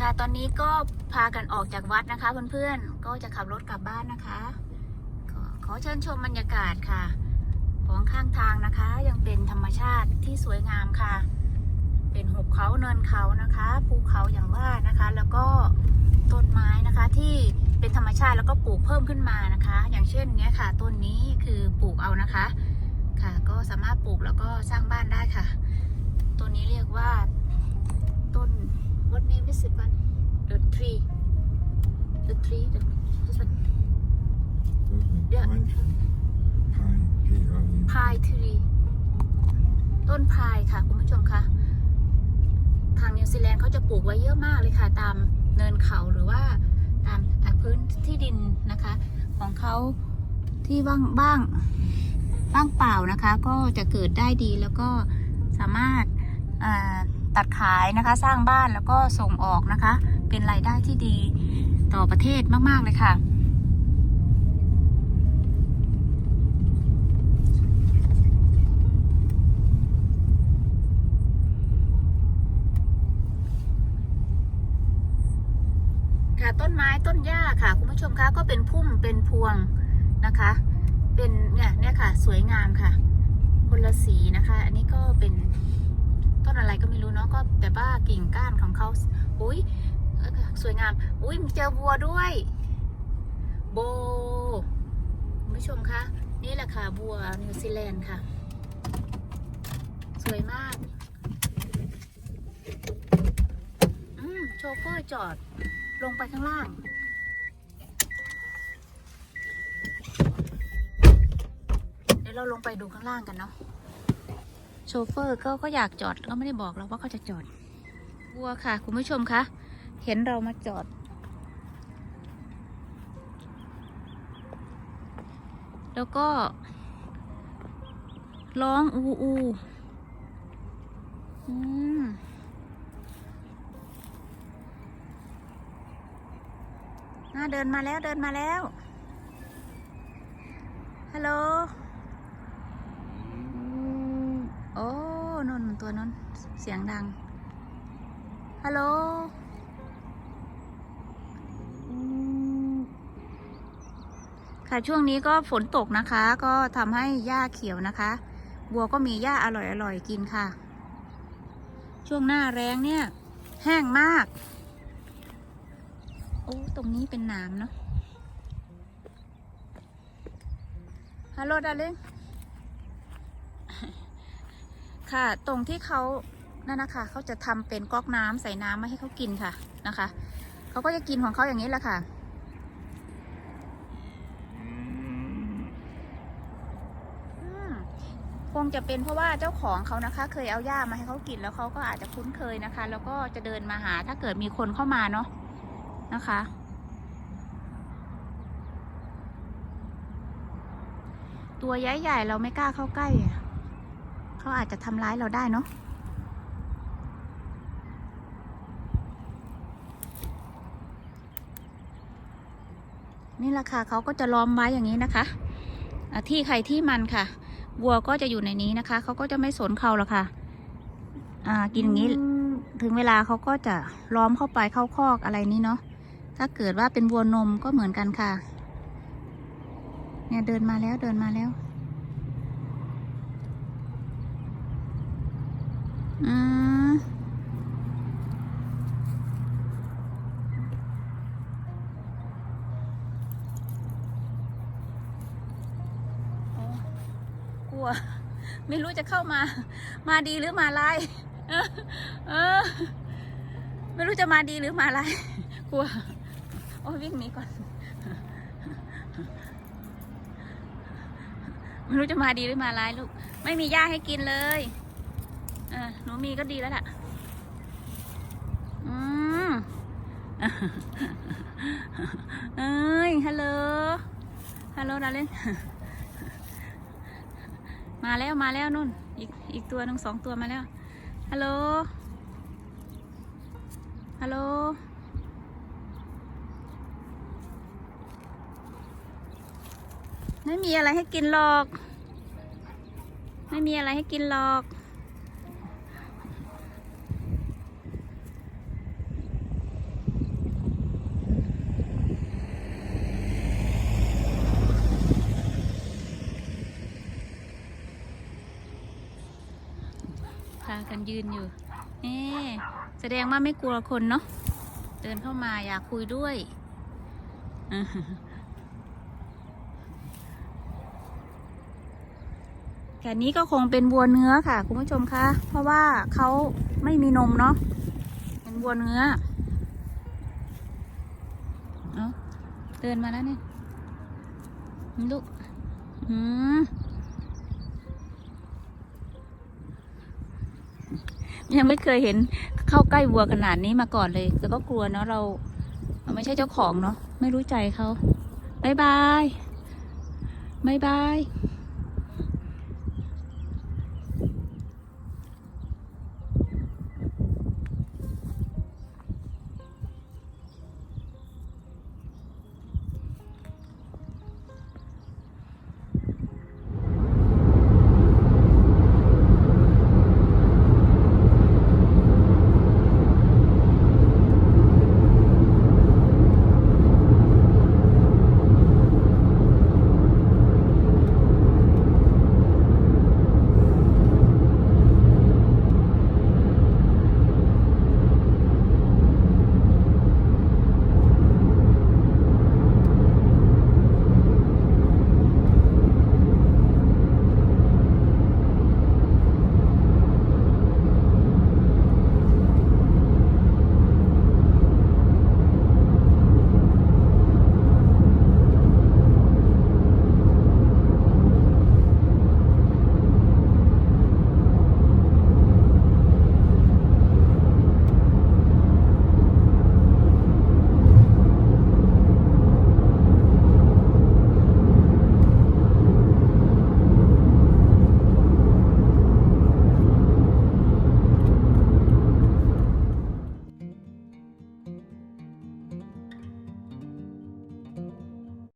ค่ะตอนนี้ก็พากันออกจากวัดนะคะเพื่อนๆก็จะขับรถกลับบ้านนะคะขอขอเชิญชมบรรยากาศค่ะ ของข้างทางนะคะ ยังเป็นธรรมชาติที่สวยงามค่ะ เป็นหุบเขาเนินเขานะคะภูเขาอย่างว่านะคะ แล้วก็ต้นไม้นะคะที่เป็นธรรมชาติแล้วก็ปลูกเพิ่มขึ้นมานะคะ อย่างเช่นเนี้ยค่ะ ต้นนี้คือปลูกเอานะคะ ค่ะ ก็สามารถปลูกแล้วก็สร้างบ้านได้ค่ะต้นนี้เรียกว่า tree the this one Yeah. Pine tree. Pine. P-I-N-E. พายทรีต้นพายค่ะ คุณผู้ชมคะทางนิวซีแลนด์เขาจะปลูกไว้เยอะมากเลยค่ะ ตามเนินเขาหรือว่าตามอะพื้นที่ดินนะคะ ของเขาที่ว่างบ้างว่างเปล่านะคะ ก็จะเกิดได้ดีแล้วก็สามารถอ่าตัดขายนะคะ สร้างบ้านแล้วก็ส่งออกนะคะ เป็นรายได้ที่ดี ต่อประเทศมาก ๆ เลยค่ะ ค่ะต้นไม้ต้นหญ้าค่ะ คุณผู้ชมคะก็เป็นพุ่มเป็นพวงนะคะ เป็นเนี่ยเนี่ยค่ะ สวยงามค่ะ คนละสีนะคะ อันนี้ก็เป็นต้นอะไรก็ไม่รู้เนาะก็แต่ว่ากิ่งก้านของเขาอุ้ย สวยงาม อุ้ยเจอวัวด้วย โบคุณผู้ชมคะ นี่แหละค่ะบัวนิวซีแลนด์ค่ะ สวยมาก อืมโชเฟอร์จอดลงไปข้างล่างเดี๋ยวเราลงไปดูข้างล่างกันเนาะโชเฟอร์ก็ก็อยากจอดก็ไม่ได้บอกเราว่าเขาจะจอดวัวค่ะ คุณผู้ชมคะ เห็นเรามาจอด แล้วก็ ร้องอูอูอืมน่าเดินมาแล้วเดินมาแล้ว ฮัลโหลอืมโอ้นนตัวนั้นเสียงดัง ฮัลโหลอืม ค่ะช่วงนี้ก็ฝนตกนะคะ ก็ทำให้หญ้าเขียวนะคะ บัวก็มีหญ้าอร่อยๆกินค่ะ ช่วงหน้าแรงเนี่ย แห้งมาก โอ้ตรงนี้เป็นน้ำเนาะฮัลโหลดาเลงค่ะตรงที่เขานั่นนะคะเขาจะทำเป็นก๊อกน้ำใส่น้ำมาให้เขากินค่ะนะคะเขาก็จะกินของเขาอย่างนี้แหละค่ะ อืม คงจะเป็นเพราะว่าเจ้าของเขานะคะ เคยเอาหญ้ามาให้เขากินแล้วเขาก็อาจจะคุ้นเคยนะคะ แล้วก็จะเดินมาหาถ้าเกิดมีคนเข้ามาเนาะนะคะ ตัวใหญ่ๆเราไม่กล้าเข้าใกล้เขาอาจจะทำร้ายเราได้เนาะนี่แหละค่ะเขาก็จะล้อมไว้อย่างนี้นะคะ ที่ใครที่มันค่ะ วัวก็จะอยู่ในนี้นะคะเขาก็จะไม่สนเขาหรอกค่ะ อ่ากินอย่างนี้ถึงเวลาเขาก็จะล้อมเข้าไปเข้าคอกอะไรนี้เนาะถ้าเกิดว่าเป็นวัวนมก็เหมือนกันค่ะ เนี่ยเดินมาแล้วเดินมาแล้ว อืมโอ้ วไม่รู้จะเข้ามา มาดีหรือมาล่เออเออ ไม่รู้จะมาดีหรือมาไล่กลัว โอ้ยวิ่งหนีก่อน ไม่รู้จะมาดีหรือมาร้ายลูก ไม่มีหญ้าให้กินเลยเออหนูมีก็ดีแล้วล่ะ อืมเอ้ยฮัลโหลฮัลโหลดาเล่น มาแล้วมาแล้วนุ่น อีกอีกตัวหนึ่งสองตัวมาแล้ว ฮัลโหล ฮัลโหล ไม่มีอะไรให้กินหรอก ไม่มีอะไรให้กินหรอก ยืนอยู่นี่แสดงว่าไม่กลัวคนเนาะเดินเข้ามาอยากคุยด้วยแต่นี้ก็คงเป็นวัวเนื้อค่ะ คุณผู้ชมคะ เพราะว่าเขาไม่มีนมเนาะเป็นวัวเนื้อเอาเดินมาแล้วเนี่ยลูกอืม ยังไม่เคยเห็นเข้าใกล้วัวขนาดนี้มาก่อนเลยแต่ก็กลัวเนาะเราเราไม่ใช่เจ้าของเนาะไม่รู้ใจเขาบายบายบายบาย